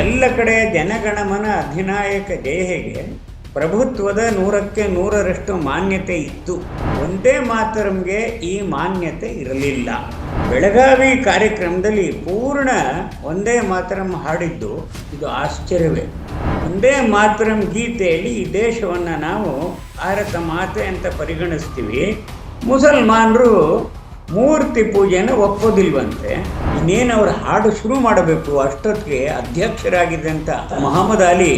ಎಲ್ಲ ಕಡೆ ಜನಗಣಮನ ಅಧಿನಾಯಕ ದೇಹೆಗೆ ಪ್ರಭುತ್ವದ ನೂರಕ್ಕೆ ನೂರರಷ್ಟು ಮಾನ್ಯತೆ ಇತ್ತು ಒಂದೇ ಮಾತರಂಗೆ ಈ ಮಾನ್ಯತೆ ಇರಲಿಲ್ಲ. ಬೆಳಗಾವಿ ಕಾರ್ಯಕ್ರಮದಲ್ಲಿ ಪೂರ್ಣ ಒಂದೇ ಮಾತರಂ ಹಾಡಿದ್ದು ಇದು ಆಶ್ಚರ್ಯವೇ. ಒಂದೇ ಮಾತರಂ ಗೀತೆಯಲ್ಲಿ ಈ ದೇಶವನ್ನು ನಾವು ಭಾರತ ಮಾತೆ ಅಂತ ಪರಿಗಣಿಸ್ತೀವಿ. ಮುಸಲ್ಮಾನರು ಮೂರ್ತಿ ಪೂಜೆನ ಒಪ್ಪೋದಿಲ್ವಂತೆ, ಇನ್ನೇನು ಅವರು ಹಾಡು ಶುರು ಮಾಡಬೇಕು, ಅಷ್ಟೊತ್ತಿಗೆ ಅಧ್ಯಕ್ಷರಾಗಿದ್ದಂಥ ಮೊಹಮ್ಮದ್ ಅಲಿ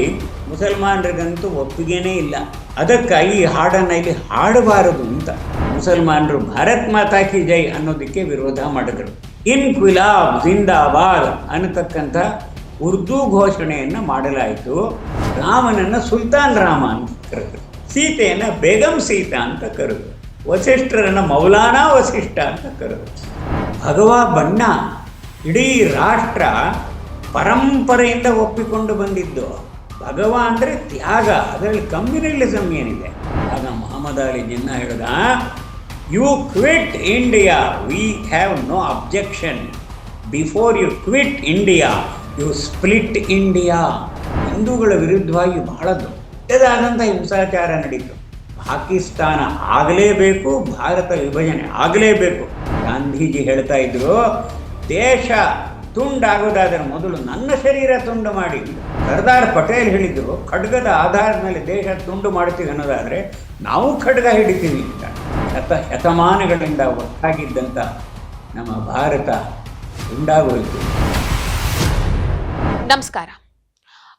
ಮುಸಲ್ಮಾನರಿಗಂತೂ ಒಪ್ಪಿಗೆನೇ ಇಲ್ಲ. ಅದಕ್ಕಾಗಿ ಈ ಹಾಡನ್ನು ಇಲ್ಲಿ ಹಾಡಬಾರದು ಅಂತ ಮುಸಲ್ಮಾನರು ಭಾರತ್ ಮಾತಾ ಕಿ ಜೈ ಅನ್ನೋದಕ್ಕೆ ವಿರೋಧ ಮಾಡಿದರು. ಇನ್ ಕುಲಾಬ್ ಜಿಂದಾಬಾದ್ ಅನ್ನತಕ್ಕಂಥ ಉರ್ದು ಘೋಷಣೆಯನ್ನು ಮಾಡಲಾಯಿತು. ರಾಮನನ್ನು ಸುಲ್ತಾನ್ ರಾಮ ಅಂತ ಕರೆದರು. ಸೀತೆಯನ್ನು ಬೇಗಂ ಸೀತಾ ಅಂತ ಕರೆದರು. ವಸಿಷ್ಠರನ್ನ ಮೌಲಾನಾ ವಸಿಷ್ಠ ಅಂತ ಕರೆದು ಭಗವಾ ಬಣ್ಣ, ಇಡೀ ರಾಷ್ಟ್ರ ಪರಂಪರೆಯಿಂದ ಒಪ್ಪಿಕೊಂಡು ಬಂದಿದ್ದು. ಭಗವ ಅಂದರೆ ತ್ಯಾಗ, ಅದರಲ್ಲಿ ಕಮ್ಯುನಲಿಸಮ್ ಏನಿದೆ? ಆಗ ಮೊಹಮ್ಮದ್ ಅಲಿ ಜಿನ್ನಾ ಹೇಳಿದ you quit India we have no objection before you quit India you split India ಹಿಂದೂಗಳ ವಿರುದ್ಧವಾಗಿ ಬಹಳ ದೊಡ್ಡದಾದಂಥ ಹಿಂಸಾಚಾರ ನಡೀತು. ಪಾಕಿಸ್ತಾನ ಆಗಲೇಬೇಕು, ಭಾರತ ವಿಭಜನೆ ಆಗಲೇಬೇಕು. ಗಾಂಧೀಜಿ ಹೇಳ್ತಾ ಇದ್ರು, ದೇಶ ತುಂಡಾಗೋದಾದರೆ ಮೊದಲು ನನ್ನ ಶರೀರ ತುಂಡು ಮಾಡಿ. ಸರ್ದಾರ್ ಪಟೇಲ್ ಹೇಳಿದ್ರು, ಖಡ್ಗದ ಆಧಾರದ ಮೇಲೆ ದೇಶ ತುಂಡು ಮಾಡ್ತೀವಿ ಅನ್ನೋದಾದರೆ ನಾವು ಖಡ್ಗ ಹಿಡಿತೀವಿ ಅಂತ. ಶತ ಶತಮಾನಗಳಿಂದ ಒಟ್ಟಾಗಿದ್ದಂಥ ನಮ್ಮ ಭಾರತ ತುಂಡಾಗೋಯಿತು. ನಮಸ್ಕಾರ.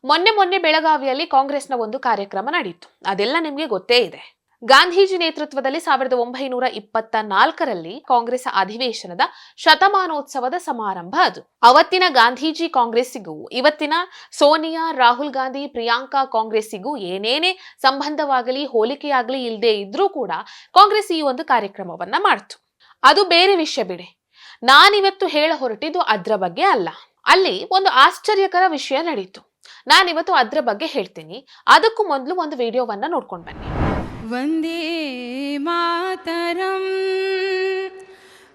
ಮೊನ್ನೆ ಮೊನ್ನೆ ಬೆಳಗಾವಿಯಲ್ಲಿ ಕಾಂಗ್ರೆಸ್ನ ಒಂದು ಕಾರ್ಯಕ್ರಮ ನಡೆಯಿತು ಅದೆಲ್ಲ ನಿಮಗೆ ಗೊತ್ತೇ ಇದೆ. ಗಾಂಧೀಜಿ ನೇತೃತ್ವದಲ್ಲಿ ಸಾವಿರದ ಒಂಬೈನೂರ ಇಪ್ಪತ್ತ ನಾಲ್ಕರಲ್ಲಿ ಕಾಂಗ್ರೆಸ್ ಅಧಿವೇಶನದ ಶತಮಾನೋತ್ಸವದ ಸಮಾರಂಭ ಅದು. ಅವತ್ತಿನ ಗಾಂಧೀಜಿ ಕಾಂಗ್ರೆಸ್ಸಿಗೂ, ಇವತ್ತಿನ ಸೋನಿಯಾ, ರಾಹುಲ್ ಗಾಂಧಿ, ಪ್ರಿಯಾಂಕಾ ಕಾಂಗ್ರೆಸ್ಸಿಗೂ ಏನೇನೇ ಸಂಬಂಧವಾಗಲಿ, ಹೋಲಿಕೆಯಾಗಲಿ ಇಲ್ಲದೆ ಇದ್ರೂ ಕೂಡ ಕಾಂಗ್ರೆಸ್ ಈ ಒಂದು ಕಾರ್ಯಕ್ರಮವನ್ನ ಮಾಡ್ತು. ಅದು ಬೇರೆ ವಿಷಯ ಬಿಡಿ. ನಾನಿವತ್ತು ಹೇಳ ಹೊರಟಿದ್ದು ಅದ್ರ ಬಗ್ಗೆ ಅಲ್ಲ. ಅಲ್ಲಿ ಒಂದು ಆಶ್ಚರ್ಯಕರ ವಿಷಯ ನಡೀತು. ನಾನಿವತ್ತು ಅದ್ರ ಬಗ್ಗೆ ಹೇಳ್ತೀನಿ ಅದಕ್ಕೂ ಮೊದಲು ಒಂದು ವಿಡಿಯೋವನ್ನು ನೋಡ್ಕೊಂಡು ಬನ್ನಿ ವಂದೇ ಮಾತರಂ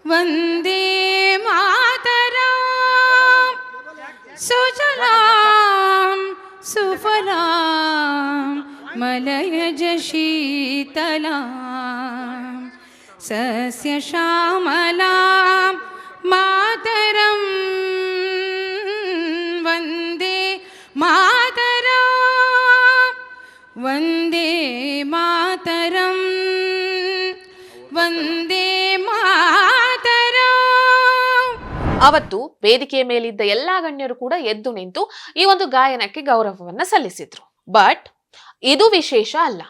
ವಂದೇ ಮಾತರಂ ಸುಜಲಾಂ ಸುಫಲಾಂ ಮಲಯಜ ಶೀತಲಾಂ ಸಸ್ಯ ಶ್ಯಾಮಲಾ मातरम् वन्दे मातरम् ಅವತ್ತು ವೇದಿಕೆಯ ಮೇಲಿದ್ದ ಎಲ್ಲಾ ಗಣ್ಯರು ಕೂಡ ಎದ್ದು ನಿಂತು ಈ ಒಂದು ಗಾಯನಕ್ಕೆ ಗೌರವವನ್ನ ಸಲ್ಲಿಸಿದ್ರು ಬಟ್ ಇದು ವಿಶೇಷ ಅಲ್ಲ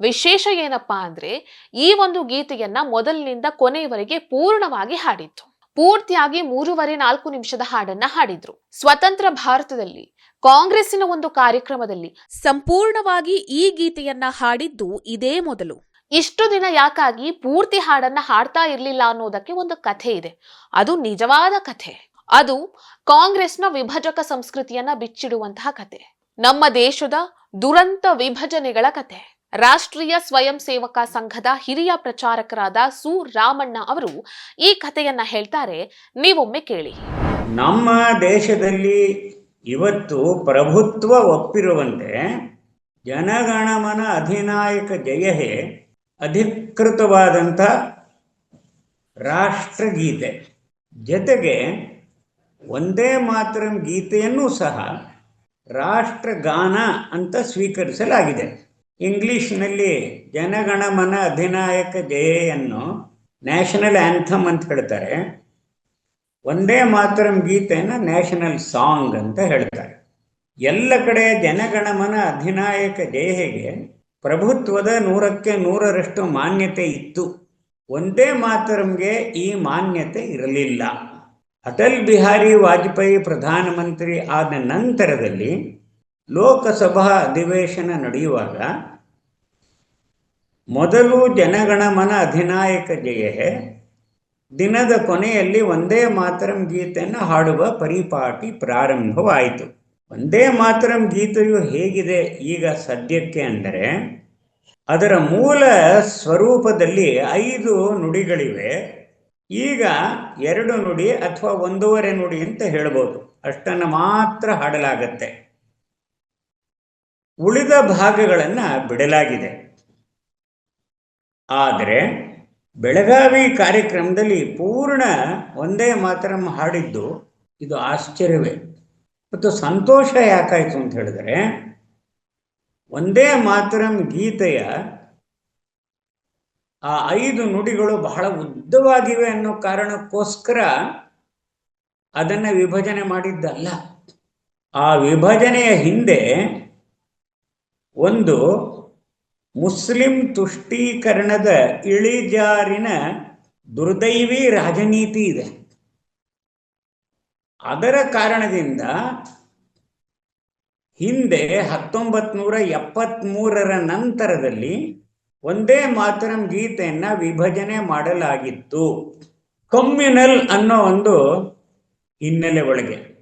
ವಿಶೇಷ ಏನಪ್ಪಾ ಅಂದ್ರೆ ಈ ಒಂದು ಗೀತೆಯನ್ನ ಮೊದಲಿನಿಂದ ಕೊನೆಯವರೆಗೆ ಪೂರ್ಣವಾಗಿ ಹಾಡಿತ್ತು ಪೂರ್ತಿಯಾಗಿ ಮೂರುವರೆ ನಾಲ್ಕು ನಿಮಿಷದ ಹಾಡನ್ನ ಹಾಡಿದ್ರು ಸ್ವತಂತ್ರ ಭಾರತದಲ್ಲಿ ಕಾಂಗ್ರೆಸ್ಸಿನ ಒಂದು ಕಾರ್ಯಕ್ರಮದಲ್ಲಿ ಸಂಪೂರ್ಣವಾಗಿ ಈ ಗೀತೆಯನ್ನ ಹಾಡಿದ್ದು ಇದೇ ಮೊದಲು. ಇಷ್ಟು ದಿನ ಯಾಕಾಗಿ ಪೂರ್ತಿ ಹಾಡನ್ನ ಹಾಡ್ತಾ ಇರ್ಲಿಲ್ಲ ಅನ್ನೋದಕ್ಕೆ ಒಂದು ಕಥೆ ಇದೆ. ಅದು ನಿಜವಾದ ಕಥೆ. ಅದು ಕಾಂಗ್ರೆಸ್ನ ವಿಭಜಕ ಸಂಸ್ಕೃತಿಯನ್ನ ಬಿಚ್ಚಿಡುವಂತಹ ಕಥೆ. ನಮ್ಮ ದೇಶದ ದುರಂತ ವಿಭಜನೆಗಳ ಕತೆ ರಾಷ್ಟ್ರೀಯ ಸ್ವಯಂ ಸೇವಕ ಸಂಘದ ಹಿರಿಯ ಪ್ರಚಾರಕರಾದ ಸು. ರಾಮಣ್ಣ ಅವರು ಈ ಕಥೆಯನ್ನ ಹೇಳ್ತಾರೆ. ನೀವೊಮ್ಮೆ ಕೇಳಿ. ನಮ್ಮ ದೇಶದಲ್ಲಿ ಇವತ್ತು ಪ್ರಭುತ್ವ ಒಪ್ಪಿರುವಂತೆ ಜನಗಣಮನ ಅಧಿನಾಯಕ ಜಯಹೇ ಅಧಿಕೃತವಾದಂಥ ರಾಷ್ಟ್ರಗೀತೆ. ಜೊತೆಗೆ ಒಂದೇ ಮಾತ್ರ ಗೀತೆಯನ್ನು ಸಹ ರಾಷ್ಟ್ರಗಾನ ಅಂತ ಸ್ವೀಕರಿಸಲಾಗಿದೆ. ಇಂಗ್ಲಿಷ್ನಲ್ಲಿ ಜನಗಣಮನ ಅಧಿನಾಯಕ ಜಯೆಯನ್ನು ನ್ಯಾಷನಲ್ ಆ್ಯಂಥಮ್ ಅಂತ ಹೇಳ್ತಾರೆ. ಒಂದೇ ಮಾತರಂ ಗೀತೆಯನ್ನು ನ್ಯಾಷನಲ್ ಸಾಂಗ್ ಅಂತ ಹೇಳ್ತಾರೆ. ಎಲ್ಲ ಕಡೆ ಜನಗಣಮನ ಅಧಿನಾಯಕ ಜಯಹೆಗೆ ಪ್ರಭುತ್ವದ ನೂರಕ್ಕೆ ನೂರರಷ್ಟು ಮಾನ್ಯತೆ ಇತ್ತು. ಒಂದೇ ಮಾತರಂಗೆ ಈ ಮಾನ್ಯತೆ ಇರಲಿಲ್ಲ. ಅಟಲ್ ಬಿಹಾರಿ ವಾಜಪೇಯಿ ಪ್ರಧಾನಮಂತ್ರಿ ಆದ ನಂತರದಲ್ಲಿ ಲೋಕಸಭಾ ಅಧಿವೇಶನ ನಡೆಯುವಾಗ ಮೊದಲು ಜನಗಣಮನ ಅಧಿನಾಯಕ ಜಯಹೆ ದಿನದ ಕೊನೆಯಲ್ಲಿ ಒಂದೇ ಮಾತರಂ ಗೀತೆಯನ್ನು ಹಾಡುವ ಪರಿಪಾಟಿ ಪ್ರಾರಂಭವಾಯಿತು. ಒಂದೇ ಮಾತರಂ ಗೀತೆಯು ಹೇಗಿದೆ ಈಗ ಸದ್ಯಕ್ಕೆ ಅಂದರೆ, ಅದರ ಮೂಲ ಸ್ವರೂಪದಲ್ಲಿ ಐದು ನುಡಿಗಳಿವೆ. ಈಗ ಎರಡು ನುಡಿ ಅಥವಾ ಒಂದೂವರೆ ನುಡಿ ಅಂತ ಹೇಳ್ಬೋದು. ಅಷ್ಟನ್ನು ಮಾತ್ರ ಹಾಡಲಾಗತ್ತೆ. ಉಳಿದ ಭಾಗಗಳನ್ನು ಬಿಡಲಾಗಿದೆ. ಆದರೆ ಬೆಳಗಾವಿ ಕಾರ್ಯಕ್ರಮದಲ್ಲಿ ಪೂರ್ಣ ಒಂದೇ ಮಾತರಂ ಹಾಡಿದ್ದು ಇದು ಆಶ್ಚರ್ಯವೇ. ಮತ್ತು ಸಂತೋಷ ಯಾಕಾಯಿತು ಅಂತ ಹೇಳಿದ್ರೆ, ಒಂದೇ ಮಾತರಂ ಗೀತೆಯ ಆ ಐದು ನುಡಿಗಳು ಬಹಳ ಉದ್ದವಾಗಿವೆ ಅನ್ನೋ ಕಾರಣಕ್ಕೋಸ್ಕರ ಅದನ್ನು ವಿಭಜನೆ ಮಾಡಿದ್ದಲ್ಲ. ಆ ವಿಭಜನೆಯ ಹಿಂದೆ ಒಂದು ಮುಸ್ಲಿಂ ತುಷ್ಟೀಕರಣದ ಇಳಿಜಾರಿನ ದುರ್ದೈವಿ ರಾಜನೀತಿ ಇದೆ. ಅದರ ಕಾರಣದಿಂದ ಹಿಂದೆ ಹತ್ತೊಂಬತ್ ನೂರ ಎಪ್ಪತ್ತ್ಮೂರರ ನಂತರದಲ್ಲಿ ಒಂದೇ ಮಾತರಂ ಗೀತೆಯನ್ನ ವಿಭಜನೆ ಮಾಡಲಾಗಿತ್ತು. ಕಮ್ಯುನಲ್ ಅನ್ನೋ ಒಂದು ಹಿನ್ನೆಲೆ ಒಳಗೆ.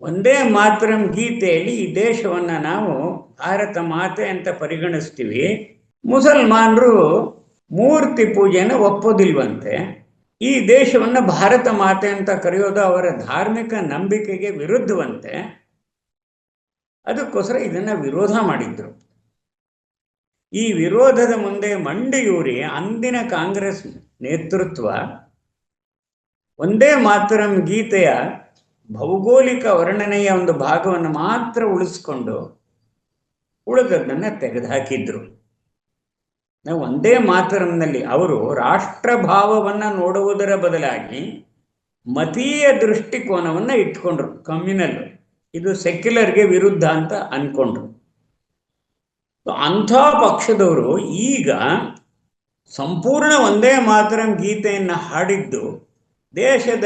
ಒಂದೇ ಮಾತರಂ ಗೀತೆಯಲ್ಲಿ ಈ ದೇಶವನ್ನ ನಾವು ಭಾರತ ಮಾತೆ ಅಂತ ಪರಿಗಣಿಸ್ತೀವಿ. ಮುಸಲ್ಮಾನರು ಮೂರ್ತಿ ಪೂಜೆನ ಒಪ್ಪೋದಿಲ್ವಂತೆ. ಈ ದೇಶವನ್ನು ಭಾರತ ಮಾತೆ ಅಂತ ಕರೆಯೋದು ಅವರ ಧಾರ್ಮಿಕ ನಂಬಿಕೆಗೆ ವಿರುದ್ಧವಂತೆ. ಅದಕ್ಕೋಸ್ಕರ ಇದನ್ನ ವಿರೋಧ ಮಾಡಿದ್ರು. ಈ ವಿರೋಧದ ಮುಂದೆ ಮಂಡಿಯೂರಿ ಅಂದಿನ ಕಾಂಗ್ರೆಸ್ ನೇತೃತ್ವ ಒಂದೇ ಮಾತರಂ ಗೀತೆಯ ಭೌಗೋಳಿಕ ವರ್ಣನೆಯ ಒಂದು ಭಾಗವನ್ನು ಮಾತ್ರ ಉಳಿಸ್ಕೊಂಡು ಉಳಿದದ್ದನ್ನು ತೆಗೆದುಹಾಕಿದ್ರು. ನಾವು ಒಂದೇ ಮಾತರಂನಲ್ಲಿ ಅವರು ರಾಷ್ಟ್ರಭಾವವನ್ನು ನೋಡುವುದರ ಬದಲಾಗಿ ಮತೀಯ ದೃಷ್ಟಿಕೋನವನ್ನು ಇಟ್ಕೊಂಡ್ರು ಕಮ್ಯುನಲ್. ಇದು ಸೆಕ್ಯುಲರ್ಗೆ ವಿರುದ್ಧ ಅಂತ ಅನ್ಕೊಂಡ್ರು. ಅಂಥ ಪಕ್ಷದವರು ಈಗ ಸಂಪೂರ್ಣ ಒಂದೇ ಮಾತರಂ ಗೀತೆಯನ್ನು ಹಾಡಿದ್ದು ದೇಶದ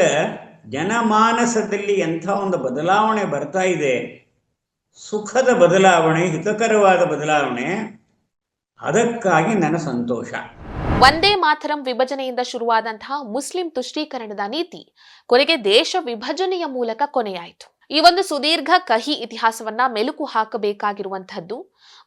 ಜನಮಾನಸದಲ್ಲಿ ಎಂಥ ಒಂದು ಬದಲಾವಣೆ ಬರ್ತಾ ಇದೆ, ಸುಖದ ಬದಲಾವಣೆ, ಹಿತಕರವಾದ ಬದಲಾವಣೆ ಅದಕ್ಕಾಗಿ ನನ್ನ ಸಂತೋಷ. ಒಂದೇ ಮಾತರಂ ವಿಭಜನೆಯಿಂದ ಶುರುವಾದಂತಹ ಮುಸ್ಲಿಂ ತುಷ್ಟೀಕರಣದ ನೀತಿ ಕೊನೆಗೆ ದೇಶ ವಿಭಜನೆಯ ಮೂಲಕ ಕೊನೆಯಾಯಿತು. ಈ ಒಂದು ಸುದೀರ್ಘ ಕಹಿ ಇತಿಹಾಸವನ್ನ ಮೆಲುಕು ಹಾಕಬೇಕಾಗಿರುವಂತಹದ್ದು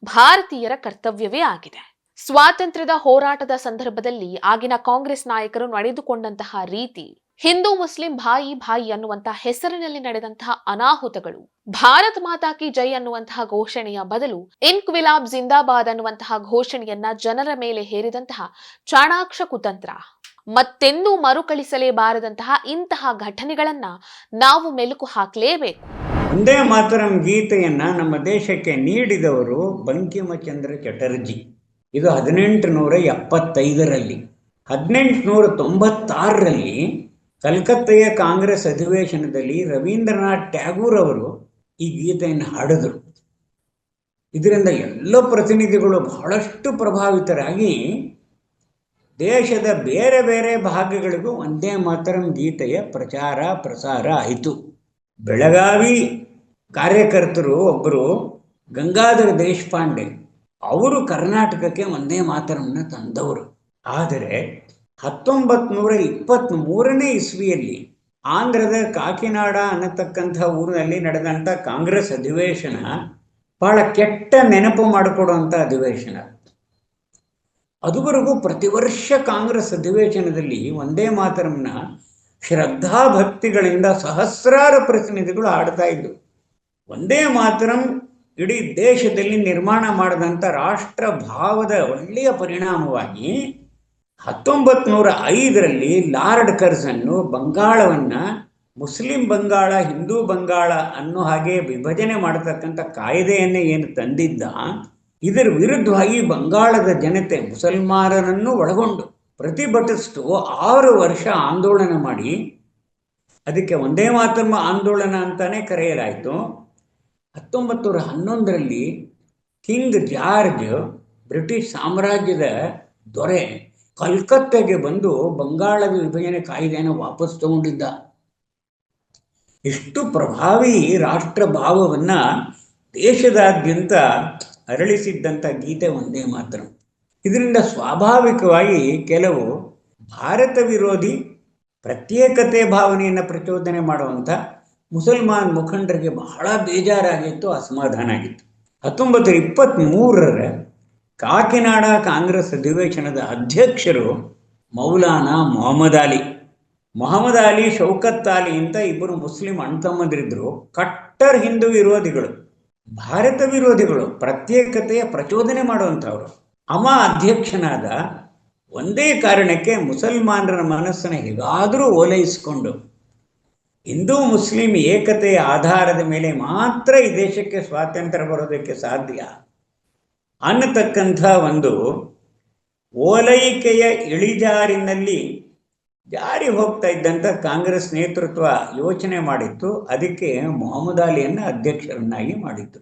ಭಾರತೀಯರ ಕರ್ತವ್ಯವೇ ಆಗಿದೆ. ಸ್ವಾತಂತ್ರ್ಯದ ಹೋರಾಟದ ಸಂದರ್ಭದಲ್ಲಿ ಆಗಿನ ಕಾಂಗ್ರೆಸ್ ನಾಯಕರು ನಡೆದುಕೊಂಡಂತಹ ರೀತಿ ಹಿಂದೂ ಮುಸ್ಲಿಂ ಭಾಯಿ ಭಾಯಿ ಅನ್ನುವಂತಹ ಹೆಸರಿನಲ್ಲಿ ನಡೆದಂತಹ ಅನಾಹುತಗಳು, ಭಾರತ್ ಮಾತಾ ಕಿ ಜೈ ಅನ್ನುವಂತಹ ಘೋಷಣೆಯ ಬದಲು ಇನ್ಕ್ವಿಲಾಬ್ ಜಿಂದಾಬಾದ್ ಅನ್ನುವಂತಹ ಘೋಷಣೆಯನ್ನ ಜನರ ಮೇಲೆ ಹೇರಿದಂತಹ ಚಾಣಾಕ್ಷ ಕುತಂತ್ರ. ಮತ್ತೆಂದೂ ಮರುಕಳಿಸಲೇಬಾರದಂತಹ ಇಂತಹ ಘಟನೆಗಳನ್ನ ನಾವು ಮೆಲುಕು ಹಾಕಲೇಬೇಕು. ಒಂದೇ ಮಾತರಂ ಗೀತೆಯನ್ನ ನಮ್ಮ ದೇಶಕ್ಕೆ ನೀಡಿದವರು ಬಂಕಿಮಚಂದ್ರ ಚಟರ್ಜಿ. ಇದು ಹದಿನೆಂಟು ನೂರ ಎಪ್ಪತ್ತೈದರಲ್ಲಿ ಹದಿನೆಂಟು ನೂರ ತೊಂಬತ್ತಾರರಲ್ಲಿ ಕಲ್ಕತ್ತೆಯ ಕಾಂಗ್ರೆಸ್ ಅಧಿವೇಶನದಲ್ಲಿ ರವೀಂದ್ರನಾಥ್ ಟ್ಯಾಗೂರ್ ಅವರು ಈ ಗೀತೆಯನ್ನು ಹಾಡಿದರು. ಇದರಿಂದ ಎಲ್ಲ ಪ್ರತಿನಿಧಿಗಳು ಬಹಳಷ್ಟು ಪ್ರಭಾವಿತರಾಗಿ ದೇಶದ ಬೇರೆ ಬೇರೆ ಭಾಗಗಳಿಗೂ ಒಂದೇ ಮಾತರಂ ಗೀತೆಯ ಪ್ರಚಾರ ಪ್ರಸಾರ ಆಯಿತು. ಬೆಳಗಾವಿ ಕಾರ್ಯಕರ್ತರು ಒಬ್ಬರು ಗಂಗಾಧರ ದೇಶಪಾಂಡೆ. ಅವರು ಕರ್ನಾಟಕಕ್ಕೆ ಒಂದೇ ಮಾತರನ್ನ ತಂದವರು. ಆದರೆ ಹತ್ತೊಂಬತ್ತು ನೂರ ಇಪ್ಪತ್ತ್ಮೂರನೇ ಇಸ್ವಿಯಲ್ಲಿ ಆಂಧ್ರದ ಕಾಕಿನಾಡ ಅನ್ನತಕ್ಕಂಥ ಊರಿನಲ್ಲಿ ನಡೆದಂಥ ಕಾಂಗ್ರೆಸ್ ಅಧಿವೇಶನ ಬಹಳ ಕೆಟ್ಟ ನೆನಪು ಮಾಡಿಕೊಡುವಂಥ ಅಧಿವೇಶನ. ಅದುವರೆಗೂ ಪ್ರತಿ ವರ್ಷ ಕಾಂಗ್ರೆಸ್ ಅಧಿವೇಶನದಲ್ಲಿ ಒಂದೇ ಮಾತರಮ್ನ ಶ್ರದ್ಧಾಭಕ್ತಿಗಳಿಂದ ಸಹಸ್ರಾರು ಪ್ರತಿನಿಧಿಗಳು ಆಡ್ತಾ ಇದ್ರು. ಒಂದೇ ಮಾತರಂ ಇಡೀ ದೇಶದಲ್ಲಿ ನಿರ್ಮಾಣ ಮಾಡಿದಂಥ ರಾಷ್ಟ್ರ ಭಾವದ ಒಳ್ಳೆಯ ಪರಿಣಾಮವಾಗಿ ಹತ್ತೊಂಬತ್ತು ನೂರ ಐದರಲ್ಲಿ ಲಾರ್ಡ್ ಕರ್ಸನ್ನು ಬಂಗಾಳವನ್ನು ಮುಸ್ಲಿಂ ಬಂಗಾಳ, ಹಿಂದೂ ಬಂಗಾಳ ಅನ್ನೋ ಹಾಗೆ ವಿಭಜನೆ ಮಾಡತಕ್ಕಂಥ ಕಾಯ್ದೆಯನ್ನೇ ಏನು ತಂದಿದ್ದ, ಇದರ ವಿರುದ್ಧವಾಗಿ ಬಂಗಾಳದ ಜನತೆ ಮುಸಲ್ಮಾನರನ್ನು ಒಳಗೊಂಡು ಪ್ರತಿಭಟಿಸ್ತು. ಆರು ವರ್ಷ ಆಂದೋಲನ ಮಾಡಿ. ಅದಕ್ಕೆ ಒಂದೇ ಮಾತಮ್ಮ ಆಂದೋಲನ ಅಂತಾನೆ ಕರೆಯಲಾಯಿತು. ಹತ್ತೊಂಬತ್ತು ನೂರ ಹನ್ನೊಂದರಲ್ಲಿ ಕಿಂಗ್ ಜಾರ್ಜ್ ಬ್ರಿಟಿಷ್ ಸಾಮ್ರಾಜ್ಯದ ದೊರೆ ಕಲ್ಕತ್ತೆಗೆ ಬಂದು ಬಂಗಾಳದ ವಿಭಜನೆ ಕಾಯ್ದೆಯನ್ನು ವಾಪಸ್ ತಗೊಂಡಿದ್ದ. ಎಷ್ಟು ಪ್ರಭಾವಿ ರಾಷ್ಟ್ರ ಭಾವವನ್ನ ದೇಶದಾದ್ಯಂತ ಅರಳಿಸಿದ್ದಂಥ ಗೀತೆ ಒಂದೇ ಮಾತ್ರ. ಇದರಿಂದ ಸ್ವಾಭಾವಿಕವಾಗಿ ಕೆಲವು ಭಾರತ ವಿರೋಧಿ ಪ್ರತ್ಯೇಕತೆ ಭಾವನೆಯನ್ನು ಪ್ರಚೋದನೆ ಮಾಡುವಂಥ ಮುಸಲ್ಮಾನ್ ಮುಖಂಡರಿಗೆ ಬಹಳ ಬೇಜಾರಾಗಿತ್ತು, ಅಸಮಾಧಾನ ಆಗಿತ್ತು. ಹತ್ತೊಂಬತ್ತು ಇಪ್ಪತ್ತ್ಮೂರರ ಕಾಕಿನಾಡ ಕಾಂಗ್ರೆಸ್ ಅಧಿವೇಶನದ ಅಧ್ಯಕ್ಷರು ಮೌಲಾನಾ ಮೊಹಮ್ಮದ್ ಅಲಿ. ಮೊಹಮ್ಮದ್ ಅಲಿ, ಶೌಕತ್ ಅಲಿ ಅಂತ ಇಬ್ಬರು ಮುಸ್ಲಿಂ ಅಣ್ತಮ್ಮಂದಿರಿದ್ರು ಕಟ್ಟರ್ ಹಿಂದೂ ವಿರೋಧಿಗಳು, ಭಾರತ ವಿರೋಧಿಗಳು, ಪ್ರತ್ಯೇಕತೆಯ ಪ್ರಚೋದನೆ ಮಾಡುವಂಥವ್ರು. ಅಮ ಅಧ್ಯಕ್ಷನಾದ ಒಂದೇ ಕಾರಣಕ್ಕೆ ಮುಸಲ್ಮಾನರ ಮನಸ್ಸನ್ನು ಹೇಗಾದರೂ ಓಲೈಸಿಕೊಂಡು, ಹಿಂದೂ ಮುಸ್ಲಿಂ ಏಕತೆಯ ಆಧಾರದ ಮೇಲೆ ಮಾತ್ರ ಈ ದೇಶಕ್ಕೆ ಸ್ವಾತಂತ್ರ್ಯ ಬರೋದಕ್ಕೆ ಸಾಧ್ಯ? ಅನ್ನತಕ್ಕಂಥ ಒಂದು ಓಲೈಕೆಯ ಇಳಿಜಾರಿನಲ್ಲಿ ಜಾರಿ ಹೋಗ್ತಾ ಇದ್ದಂಥ ಕಾಂಗ್ರೆಸ್ ನೇತೃತ್ವ ಯೋಚನೆ ಮಾಡಿತ್ತು. ಅದಕ್ಕೆ ಮೊಹಮ್ಮದ್ ಅಲಿಯನ್ನು ಅಧ್ಯಕ್ಷರನ್ನಾಗಿ ಮಾಡಿತ್ತು.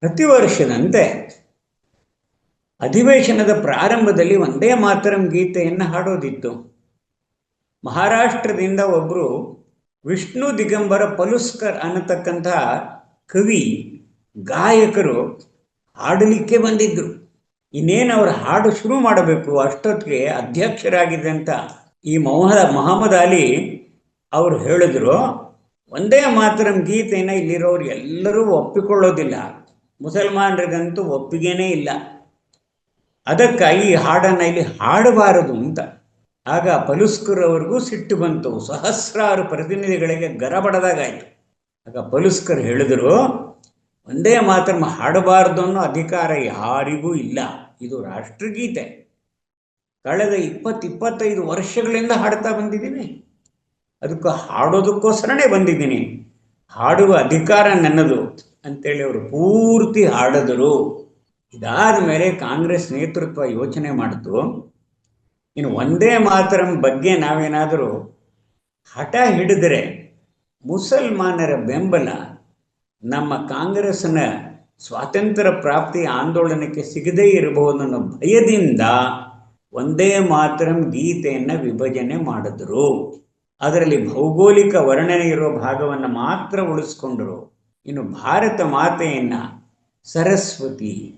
ಪ್ರತಿ ವರ್ಷದಂತೆ ಅಧಿವೇಶನದ ಪ್ರಾರಂಭದಲ್ಲಿ ಒಂದೇ ಮಾತರಂ ಗೀತೆಯನ್ನು ಹಾಡೋದಿತ್ತು. ಮಹಾರಾಷ್ಟ್ರದಿಂದ ಒಬ್ಬರು ವಿಷ್ಣು ದಿಗಂಬರ ಪಲುಸ್ಕರ್ ಅನ್ನತಕ್ಕಂಥ ಕವಿ, ಗಾಯಕರು ಹಾಡಲಿಕ್ಕೆ ಬಂದಿದ್ದರು ಇನ್ನೇನು ಅವರು ಹಾಡು ಶುರು ಮಾಡಬೇಕು, ಅಷ್ಟೊತ್ತಿಗೆ ಅಧ್ಯಕ್ಷರಾಗಿದ್ದಂಥ ಈ ಮೊಹದ, ಮೊಹಮ್ಮದ್ ಅಲಿ ಅವರು ಹೇಳಿದ್ರು, ಒಂದೇ ಮಾತರಂ ಗೀತೆಯನ್ನು ಇಲ್ಲಿರೋರು ಎಲ್ಲರೂ ಒಪ್ಪಿಕೊಳ್ಳೋದಿಲ್ಲ. ಮುಸಲ್ಮಾನರಿಗಂತೂ ಒಪ್ಪಿಗೆನೇ ಇಲ್ಲ. ಅದಕ್ಕಾಗಿ ಈ ಹಾಡನ್ನು ಇಲ್ಲಿ ಹಾಡಬಾರದು ಅಂತ. ಆಗ ಪಲುಸ್ಕರ್ ಅವ್ರಿಗೂ ಸಿಟ್ಟು ಬಂತು. ಸಹಸ್ರಾರು ಪ್ರತಿನಿಧಿಗಳಿಗೆ ಗರಬಡದಾಗಾಯಿತು. ಆಗ ಪಲುಸ್ಕರ್ ಹೇಳಿದರು ಒಂದೇ ಮಾತ್ರ ಹಾಡಬಾರದು ಅನ್ನೋ ಅಧಿಕಾರ ಯಾರಿಗೂ ಇಲ್ಲ. ಇದು ರಾಷ್ಟ್ರಗೀತೆ. ಕಳೆದ ಇಪ್ಪತ್ತು ಇಪ್ಪತ್ತೈದು ವರ್ಷಗಳಿಂದ ಹಾಡ್ತಾ ಬಂದಿದ್ದೀನಿ. ಅದಕ್ಕೆ ಹಾಡೋದಕ್ಕೋಸ್ಕರನೇ ಬಂದಿದ್ದೀನಿ. ಹಾಡುವ ಅಧಿಕಾರ ನನ್ನದು ಅಂತೇಳಿ ಅವರು ಪೂರ್ತಿ ಹಾಡಿದರು. ಇದಾದ ಮೇಲೆ ಕಾಂಗ್ರೆಸ್ ನೇತೃತ್ವ ಯೋಚನೆ ಮಾಡಿತು. ಇನ್ನು ಒಂದೇ ಮಾತರಂ ಬಗ್ಗೆ ನಾವೇನಾದರೂ ಹಠ ಹಿಡಿದರೆ ಮುಸಲ್ಮಾನರ ಬೆಂಬಲ ನಮ್ಮ ಕಾಂಗ್ರೆಸ್ನ ಸ್ವಾತಂತ್ರ್ಯ ಪ್ರಾಪ್ತಿ ಆಂದೋಲನಕ್ಕೆ ಸಿಗದೇ ಇರಬಹುದು ಅನ್ನೋ ಭಯದಿಂದ ಒಂದೇ ಮಾತ್ರ ಗೀತೆಯನ್ನು ವಿಭಜನೆ ಮಾಡಿದ್ರು. ಅದರಲ್ಲಿ ಭೌಗೋಳಿಕ ವರ್ಣನೆ ಇರೋ ಭಾಗವನ್ನು ಮಾತ್ರ ಉಳಿಸ್ಕೊಂಡರು. ಇನ್ನು ಭಾರತ ಮಾತೆಯನ್ನು ಸರಸ್ವತಿ,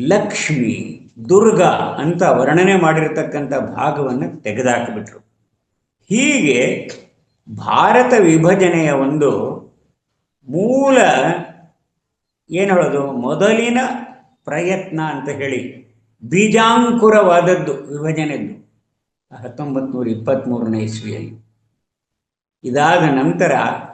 ಲಕ್ಷ್ಮಿ, ದುರ್ಗಾ ಅಂತ ವರ್ಣನೆ ಮಾಡಿರತಕ್ಕಂಥ ಭಾಗವನ್ನು ತೆಗೆದಾಕಿಬಿಟ್ರು. ಹೀಗೆ ಭಾರತ ವಿಭಜನೆಯ ಒಂದು ಮೂಲ ಏನು ಹೇಳೋದು? ಮೊದಲಿನ ಪ್ರಯತ್ನ ಅಂತ ಹೇಳಿ. ಬೀಜಾಂಕುರವಾದದ್ದು, ವಿಭಜನೆದ್ದು. ಹತ್ತೊಂಬತ್ತು ನೂರ ಇಪ್ಪತ್ತ್ಮೂರನೇ ಇಸ್ವಿಯಲ್ಲಿ. ಇದಾದ ನಂತರ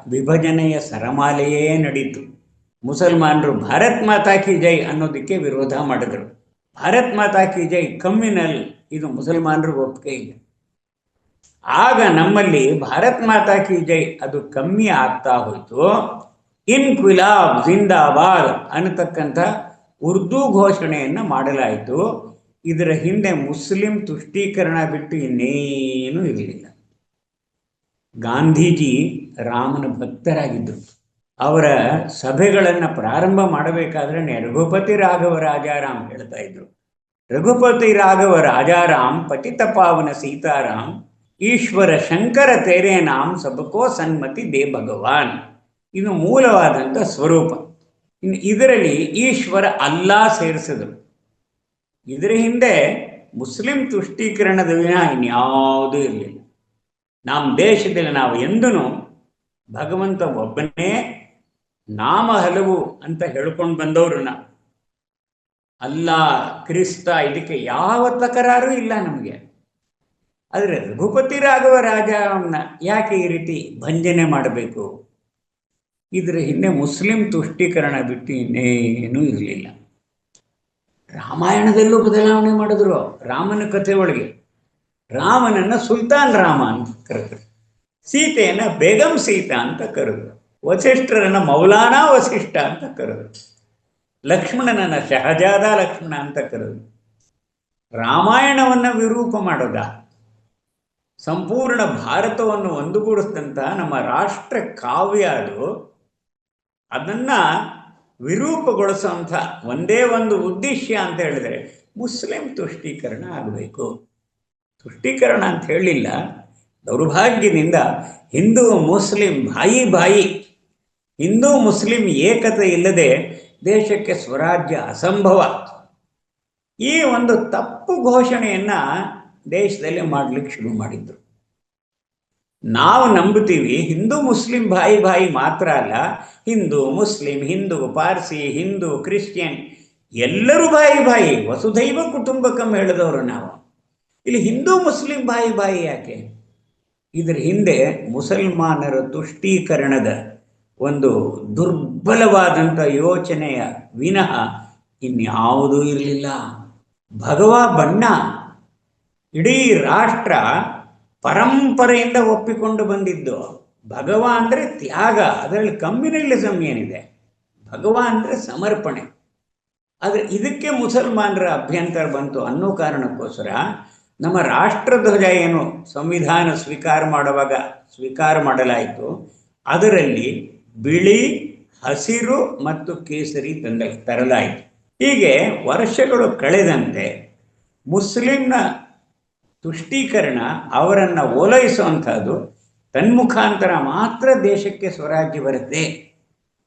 ವಿಭಜನೆಯ ಸರಮಾಲೆಯೇ ನಡೀತು. ಮುಸಲ್ಮಾನರು ಭಾರತ್ ಮಾತಾ ಕಿ ಜೈ ಅನ್ನೋದಕ್ಕೆ ವಿರೋಧ ಮಾಡಿದರು. ಭಾರತ್ ಮಾತಾ ಕಿ ಜೈ ಕಮ್ಮಿನಲ್ ಇದು ಮುಸಲ್ಮಾನರಿಗೆ ಒಪ್ಪಿಗೆ ಇಲ್ಲ. ಆಗ ನಮ್ಮಲ್ಲಿ ಭಾರತ್ ಮಾತಾ ಕಿ ಜೈ ಅದು ಕಮ್ಮಿ ಆಗ್ತಾ ಹೋಯಿತು. ಇನ್ಕ್ವಿಲಾಬ್, ಜಿಂದಾಬಾದ್ ಅನ್ನತಕ್ಕಂಥ ಉರ್ದು ಘೋಷಣೆಯನ್ನು ಮಾಡಲಾಯಿತು. ಇದರ ಹಿಂದೆ ಮುಸ್ಲಿಂ ತುಷ್ಟೀಕರಣ ಬಿಟ್ಟು ಇನ್ನೇನೂ ಇರಲಿಲ್ಲ. ಗಾಂಧೀಜಿ ರಾಮನ ಭಕ್ತರಾಗಿದ್ದರು ಅವರ ಸಭೆಗಳನ್ನು ಪ್ರಾರಂಭ ಮಾಡಬೇಕಾದ್ರೆ ರಘುಪತಿ ರಾಘವ ರಾಜಾರಾಮ್ ಹೇಳ್ತಾ ಇದ್ರು. ರಘುಪತಿ ರಾಘವ ರಾಜಾರಾಮ್, ಪತಿತ ಪಾವನ ಸೀತಾರಾಮ್, ಈಶ್ವರ ಶಂಕರ ತೇರೆ ನಾಮ್ ಸಬಕೋ ಸನ್ಮತಿ ದೇ ಭಗವಾನ್. ಇದು ಮೂಲವಾದಂಥ ಸ್ವರೂಪ. ಇನ್ನು ಇದರಲ್ಲಿ ಈಶ್ವರ ಅಲ್ಲಾ ಸೇರಿಸಿದರು. ಇದರ ಹಿಂದೆ ಮುಸ್ಲಿಂ ತುಷ್ಟೀಕರಣದ ವಿನ ಇನ್ಯಾವುದೂ ಇರಲಿಲ್ಲ. ನಮ್ಮ ದೇಶದಲ್ಲಿ ನಾವು ಎಂದೂ ಭಗವಂತ ಒಬ್ಬನೇ ನಾಮ ಹಲವು ಅಂತ ಹೇಳ್ಕೊಂಡು ಬಂದವರು ನಾವು ಅಲ್ಲ, ಕ್ರಿಸ್ತ, ಇದಕ್ಕೆ ಯಾವ ತಕರಾರು ಇಲ್ಲ ನಮಗೆ. ಆದರೆ ರಘುಪತಿ ರಾಘವ ರಾಜ ಯಾಕೆ ಈ ರೀತಿ ಭಂಜನೆ ಮಾಡಬೇಕು? ಇದರ ಹಿಂದೆ ಮುಸ್ಲಿಂ ತುಷ್ಟೀಕರಣ ಬಿಟ್ಟು ಇನ್ನೇನೂ ಇರಲಿಲ್ಲ. ರಾಮಾಯಣದಲ್ಲೂ ಬದಲಾವಣೆ ಮಾಡಿದ್ರು ರಾಮನ ಕಥೆ ಒಳಗೆ. ರಾಮನನ್ನ ಸುಲ್ತಾನ್ ರಾಮ ಅಂತ ಕರೆದ್ರು. ಸೀತೆಯನ್ನ ಬೇಗಂ ಸೀತಾ ಅಂತ ಕರೆದ್ರು. ವಸಿಷ್ಠರನ್ನ ಮೌಲಾನಾ ವಸಿಷ್ಠ ಅಂತ ಕರೆದ್ರು. ಲಕ್ಷ್ಮಣನನ್ನ ಶಹಜಾದ ಲಕ್ಷ್ಮಣ ಅಂತ ಕರೆದ್ರು. ರಾಮಾಯಣವನ್ನ ವಿರೂಪ ಮಾಡೋದ? ಸಂಪೂರ್ಣ ಭಾರತವನ್ನು ಒಂದುಗೂಡಿಸಿದಂತಹ ನಮ್ಮ ರಾಷ್ಟ್ರ ಕಾವ್ಯ ಅದು. ಅದನ್ನ ವಿರೂಪಗೊಳಿಸುವಂಥ ಒಂದೇ ಒಂದು ಉದ್ದೇಶ ಅಂತ ಹೇಳಿದರೆ ಮುಸ್ಲಿಂ ತುಷ್ಟೀಕರಣ ಆಗಬೇಕು. ತುಷ್ಟೀಕರಣ ಅಂತ ಹೇಳಿಲ್ಲ, ದೌರ್ಭಾಗ್ಯದಿಂದ ಹಿಂದೂ ಮುಸ್ಲಿಂ ಬಾಯಿ ಬಾಯಿ ಹಿಂದೂ ಮುಸ್ಲಿಂ ಏಕತೆ ಇಲ್ಲದೆ ದೇಶಕ್ಕೆ ಸ್ವರಾಜ್ಯ ಅಸಂಭವ. ಈ ಒಂದು ತಪ್ಪು ಘೋಷಣೆಯನ್ನು ದೇಶದಲ್ಲಿ ಮಾಡಲಿಕ್ಕೆ ಶುರು ಮಾಡಿದ್ರು. ನಾವು ನಂಬುತ್ತೀವಿ, ಹಿಂದೂ, ಮುಸ್ಲಿಂ ಬಾಯಿ ಬಾಯಿ ಮಾತ್ರ ಅಲ್ಲ, ಹಿಂದೂ, ಮುಸ್ಲಿಂ, ಹಿಂದೂ, ಪಾರ್ಸಿ, ಹಿಂದೂ, ಕ್ರಿಶ್ಚಿಯನ್, ಎಲ್ಲರೂ ಬಾಯಿ ಬಾಯಿ ವಸುದೈವ ಕುಟುಂಬಕಂ ಹೇಳಿದವರು ನಾವು. ಇಲ್ಲಿ ಹಿಂದೂ, ಮುಸ್ಲಿಂ ಬಾಯಿ ಬಾಯಿ ಯಾಕೆ? ಇದರ ಹಿಂದೆ ಮುಸಲ್ಮಾನರ ತುಷ್ಟೀಕರಣದ ಒಂದು ದುರ್ಬಲವಾದಂಥ ಯೋಚನೆಯ ವಿನಃ ಇನ್ಯಾವುದೂ ಇರಲಿಲ್ಲ. ಭಗವ ಬಣ್ಣ, ಇಡೀ ರಾಷ್ಟ್ರ ಪರಂಪರೆಯಿಂದ ಒಪ್ಪಿಕೊಂಡು ಬಂದಿದ್ದು. ಭಗವ ಅಂದರೆ ತ್ಯಾಗ. ಅದರಲ್ಲಿ ಕಮ್ಯುನಲಿಸಮ್ ಏನಿದೆ? ಭಗವ ಅಂದರೆ ಸಮರ್ಪಣೆ. ಆದರೆ ಇದಕ್ಕೆ ಮುಸಲ್ಮಾನರ ಅಭ್ಯಂತರ ಬಂತು ಅನ್ನೋ ಕಾರಣಕ್ಕೋಸ್ಕರ ನಮ್ಮ ರಾಷ್ಟ್ರಧ್ವಜ ಏನು ಸಂವಿಧಾನ ಸ್ವೀಕಾರ ಮಾಡುವಾಗ ಸ್ವೀಕಾರ ಮಾಡಲಾಯಿತು. ಅದರಲ್ಲಿ ಬಿಳಿ, ಹಸಿರು ಮತ್ತು ಕೇಸರಿ ತಂದ, ತರಲಾಯಿತು. ಹೀಗೆ ವರ್ಷಗಳು ಕಳೆದಂತೆ ಮುಸ್ಲಿಂನ ತುಷ್ಟೀಕರಣ ಅವರನ್ನು ಓಲೈಸುವಂಥದ್ದು ತನ್ಮುಖಾಂತರ ಮಾತ್ರ ದೇಶಕ್ಕೆ ಸ್ವರಾಜ್ಯ ಬರುತ್ತೆ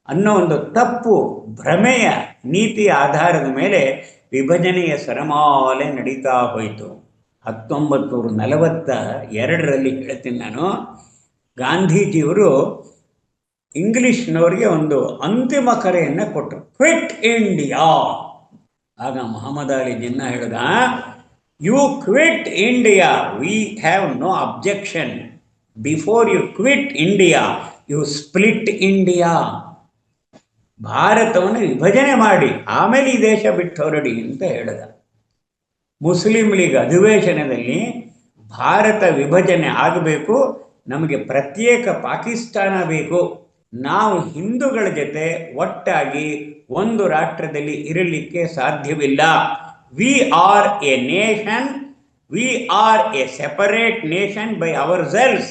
ಅನ್ನೋ ಒಂದು ತಪ್ಪು ಭ್ರಮೆಯ ನೀತಿ ಆಧಾರದ ಮೇಲೆ ವಿಭಜನೆಯ ಸರಮಾಲೆ ನಡೀತಾ ಹೋಯಿತು. ಹತ್ತೊಂಬತ್ತು ನೂರ ನಲವತ್ತ ಎರಡರಲ್ಲಿ ಹೇಳ್ತೀನಿ ನಾನು. ಗಾಂಧೀಜಿಯವರು ಇಂಗ್ಲಿಷ್ನವರಿಗೆ ಒಂದು ಅಂತಿಮ ಕರೆಯನ್ನು ಕೊಟ್ಟರು. Quit India. ಆಗ ಮೊಹಮ್ಮದ್ ಅಲಿ ಜಿನ್ನ ಹೇಳಿದ you quit India we have no objection before you quit India you split India ಭಾರತವನ್ನು ವಿಭಜನೆ ಮಾಡಿ. ಆಮೇಲೆ ಈ ದೇಶ ಬಿಟ್ಟು ಹೊರಡಿ ಅಂತ ಹೇಳಿದ. ಮುಸ್ಲಿಂ ಲೀಗ್ ಅಧಿವೇಶನದಲ್ಲಿ ಭಾರತ ವಿಭಜನೆ ಆಗಬೇಕು. ನಮಗೆ ಪ್ರತ್ಯೇಕ ಪಾಕಿಸ್ತಾನ ಬೇಕು. ನಾವು ಹಿಂದೂಗಳ ಜೊತೆ ಒಟ್ಟಾಗಿ ಒಂದು ರಾಷ್ಟ್ರದಲ್ಲಿ ಇರಲಿಕ್ಕೆ ಸಾಧ್ಯವಿಲ್ಲ. Are a nation we are a separate nation by ourselves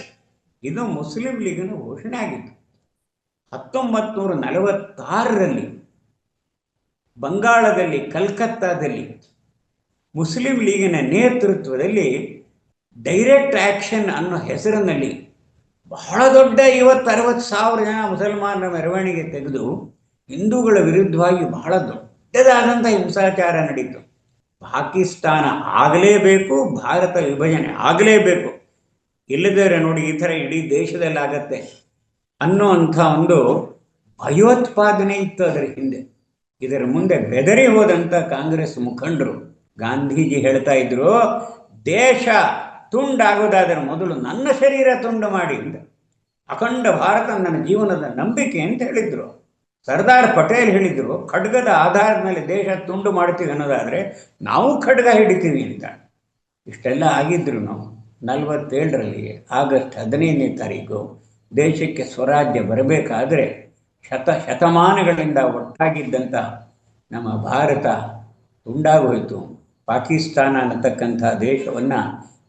ಇದು ಮುಸ್ಲಿಂ ಲೀಗಿನ ಘೋಷಣೆ ಆಗಿತ್ತು. ಹತ್ತೊಂಬತ್ತು ನೂರ ನಲವತ್ತಾರರಲ್ಲಿ ಬಂಗಾಳದಲ್ಲಿ, ಕಲ್ಕತ್ತಾದಲ್ಲಿ ಮುಸ್ಲಿಂ ಲೀಗಿನ ನೇತೃತ್ವದಲ್ಲಿ ಡೈರೆಕ್ಟ್ ಆ್ಯಕ್ಷನ್ ಅನ್ನೋ ಹೆಸರಿನಲ್ಲಿ ಬಹಳ ದೊಡ್ಡ ಐವತ್ತರವತ್ತು ಸಾವಿರ ಜನ ಮುಸಲ್ಮಾನರ ಮೆರವಣಿಗೆ ತೆಗೆದು ಹಿಂದೂಗಳ ವಿರುದ್ಧವಾಗಿ ಬಹಳ ದೊಡ್ಡದಾದಂಥ ಹಿಂಸಾಚಾರ ನಡೀತು. ಪಾಕಿಸ್ತಾನ ಆಗಲೇಬೇಕು, ಭಾರತ ವಿಭಜನೆ ಆಗಲೇಬೇಕು. ಇಲ್ಲದೇ ನೋಡಿ ಈ ಥರ ಇಡೀ ದೇಶದಲ್ಲಿ ಆಗತ್ತೆ ಅನ್ನುವಂಥ ಒಂದು ಭಯೋತ್ಪಾದನೆ ಇತ್ತು ಅದರ ಹಿಂದೆ. ಇದರ ಮುಂದೆ ಬೆದರಿ ಹೋದಂಥ ಕಾಂಗ್ರೆಸ್ ಮುಖಂಡರು. ಗಾಂಧೀಜಿ ಹೇಳ್ತಾ ಇದ್ರು, ದೇಶ ತುಂಡಾಗೋದಾದರೆ ಮೊದಲು ನನ್ನ ಶರೀರ ತುಂಡು ಮಾಡಿ ಅಖಂಡ ಭಾರತ ನನ್ನ ಜೀವನದ ನಂಬಿಕೆ ಅಂತ ಹೇಳಿದ್ರು. ಸರ್ದಾರ್ ಪಟೇಲ್ ಹೇಳಿದ್ರು, ಖಡ್ಗದ ಆಧಾರದ ಮೇಲೆ ದೇಶ ತುಂಡು ಮಾಡ್ತೀವಿ ಅನ್ನೋದಾದರೆ ನಾವು ಖಡ್ಗ ಹಿಡಿತೀವಿ ಅಂತ. ಇಷ್ಟೆಲ್ಲ ಆಗಿದ್ರು ನಾವು. ನಲವತ್ತೇಳರಲ್ಲಿ ಆಗಸ್ಟ್ ಹದಿನೈದನೇ ತಾರೀಕು ದೇಶಕ್ಕೆ ಸ್ವರಾಜ್ಯ ಬರಬೇಕಾದ್ರೆ ಶತ ಶತಮಾನಗಳಿಂದ ಒಟ್ಟಾಗಿದ್ದಂಥ ನಮ್ಮ ಭಾರತ ತುಂಡಾಗೋಯಿತು. ಪಾಕಿಸ್ತಾನ ಅನ್ನತಕ್ಕಂಥ ದೇಶವನ್ನು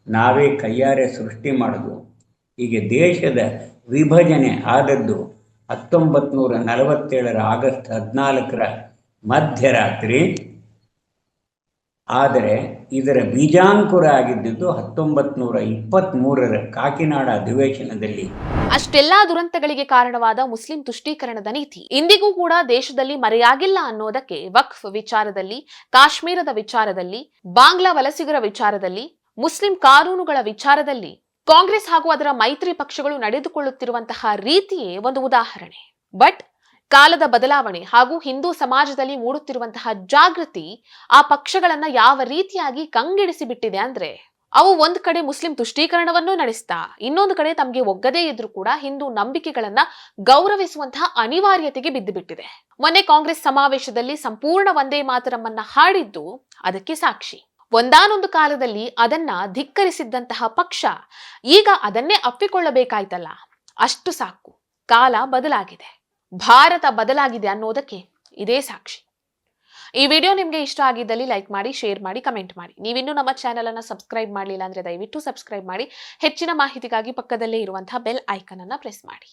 ನಾವೇ ಕೈಯಾರೆ ಸೃಷ್ಟಿ ಮಾಡೋದು. ಹೀಗೆ ದೇಶದ ವಿಭಜನೆ ಆದದ್ದು ಹತ್ತೊಂಬತ್ತು ನೂರ ನಲವತ್ತೇಳರ ಆಗಸ್ಟ್ ಹದಿನಾಲ್ಕರ ಮಧ್ಯರಾತ್ರಿ, ಆದರೆ ಇದರ ಬೀಜಾಂಕುರ ಆಗಿದ್ದುದು ಹತ್ತೊಂಬತ್ತು ನೂರ ಇಪ್ಪತ್ತ್ಮೂರರ ಕಾಕಿನಾಡ ಅಧಿವೇಶನದಲ್ಲಿ. ಅಷ್ಟೆಲ್ಲಾ ದುರಂತಗಳಿಗೆ ಕಾರಣವಾದ ಮುಸ್ಲಿಂ ತುಷ್ಟೀಕರಣದ ನೀತಿ. ಇಂದಿಗೂ ಕೂಡ ದೇಶದಲ್ಲಿ ಮರೆಯಾಗಿಲ್ಲ ಅನ್ನೋದಕ್ಕೆ ವಕ್ಫ್ ವಿಚಾರದಲ್ಲಿ, ಕಾಶ್ಮೀರದ ವಿಚಾರದಲ್ಲಿ, ಬಾಂಗ್ಲಾ ವಲಸಿಗರ ವಿಚಾರದಲ್ಲಿ, ಮುಸ್ಲಿಂ ಕಾನೂನುಗಳ ವಿಚಾರದಲ್ಲಿ ಕಾಂಗ್ರೆಸ್ ಹಾಗೂ ಅದರ ಮೈತ್ರಿ ಪಕ್ಷಗಳು ನಡೆದುಕೊಳ್ಳುತ್ತಿರುವಂತಹ ರೀತಿಯೇ ಒಂದು ಉದಾಹರಣೆ. ಬಟ್ ಕಾಲದ ಬದಲಾವಣೆ ಹಾಗೂ ಹಿಂದೂ ಸಮಾಜದಲ್ಲಿ ಮೂಡುತ್ತಿರುವಂತಹ ಜಾಗೃತಿ ಆ ಪಕ್ಷಗಳನ್ನ ಯಾವ ರೀತಿಯಾಗಿ ಕಂಗೆಡಿಸಿ ಬಿಟ್ಟಿದೆ ಅಂದ್ರೆ ಅವು ಒಂದ್ ಕಡೆ ಮುಸ್ಲಿಂ ತುಷ್ಟೀಕರಣವನ್ನೂ ನಡೆಸ್ತಾ, ಇನ್ನೊಂದು ಕಡೆ ತಮಗೆ ಒಗ್ಗದೇ ಇದ್ರೂ ಕೂಡ ಹಿಂದೂ ನಂಬಿಕೆಗಳನ್ನ ಗೌರವಿಸುವಂತಹ ಅನಿವಾರ್ಯತೆಗೆ ಬಿದ್ದು ಬಿಟ್ಟಿದೆ ಮೊನ್ನೆ ಕಾಂಗ್ರೆಸ್ ಸಮಾವೇಶದಲ್ಲಿ ಸಂಪೂರ್ಣ ಒಂದೇ ಮಾತರಮ್ಮನ್ನ ಹಾಡಿದ್ದು ಅದಕ್ಕೆ ಸಾಕ್ಷಿ. ಒಂದಾನೊಂದು ಕಾಲದಲ್ಲಿ ಅದನ್ನ ಧಿಕ್ಕರಿಸಿದ್ದಂತಹ ಪಕ್ಷ ಈಗ ಅದನ್ನೇ ಅಪ್ಪಿಕೊಳ್ಳಬೇಕಾಯ್ತಲ್ಲ? ಅಷ್ಟು ಸಾಕು. ಕಾಲ ಬದಲಾಗಿದೆ. ಭಾರತ ಬದಲಾಗಿದೆ ಅನ್ನೋದಕ್ಕೆ ಇದೇ ಸಾಕ್ಷಿ. ಈ ವಿಡಿಯೋ ನಿಮಗೆ ಇಷ್ಟ ಆಗಿದ್ದಲ್ಲಿ ಲೈಕ್ ಮಾಡಿ, ಶೇರ್ ಮಾಡಿ, ಕಮೆಂಟ್ ಮಾಡಿ. ನೀವಿನ್ನೂ ನಮ್ಮ ಚಾನೆಲ್ ಅನ್ನು ಸಬ್ಸ್ಕ್ರೈಬ್ ಮಾಡಲಿಲ್ಲ ಅಂದ್ರೆ ದಯವಿಟ್ಟು ಸಬ್ಸ್ಕ್ರೈಬ್ ಮಾಡಿ. ಹೆಚ್ಚಿನ ಮಾಹಿತಿಗಾಗಿ ಪಕ್ಕದಲ್ಲೇ ಇರುವಂತಹ ಬೆಲ್ ಐಕನ್ ಅನ್ನ ಪ್ರೆಸ್ ಮಾಡಿ.